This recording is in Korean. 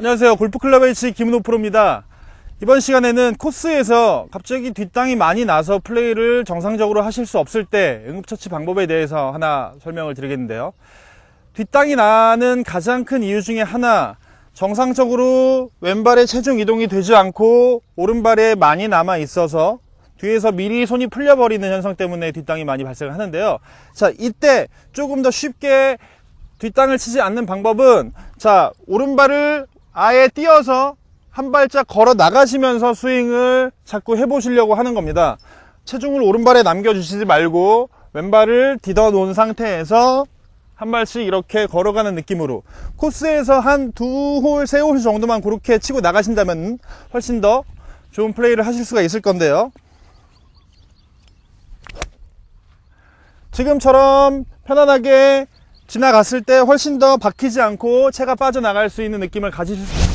안녕하세요. 골프클럽 H 김은호 프로입니다. 이번 시간에는 코스에서 갑자기 뒷땅이 많이 나서 플레이를 정상적으로 하실 수 없을 때 응급처치 방법에 대해서 하나 설명을 드리겠는데요. 뒷땅이 나는 가장 큰 이유 중에 하나, 정상적으로 왼발의 체중 이동이 되지 않고 오른발에 많이 남아 있어서 뒤에서 미리 손이 풀려버리는 현상 때문에 뒷땅이 많이 발생을 하는데요. 자, 이때 조금 더 쉽게 뒷땅을 치지 않는 방법은 자, 오른발을 아예 띄어서 한 발짝 걸어 나가시면서 스윙을 자꾸 해보시려고 하는 겁니다. 체중을 오른발에 남겨주시지 말고 왼발을 디뎌 놓은 상태에서 한 발씩 이렇게 걸어가는 느낌으로 코스에서 한 두 홀, 세 홀 정도만 그렇게 치고 나가신다면 훨씬 더 좋은 플레이를 하실 수가 있을 건데요. 지금처럼 편안하게 지나갔을 때 훨씬 더 박히지 않고 채가 빠져나갈 수 있는 느낌을 가지실 수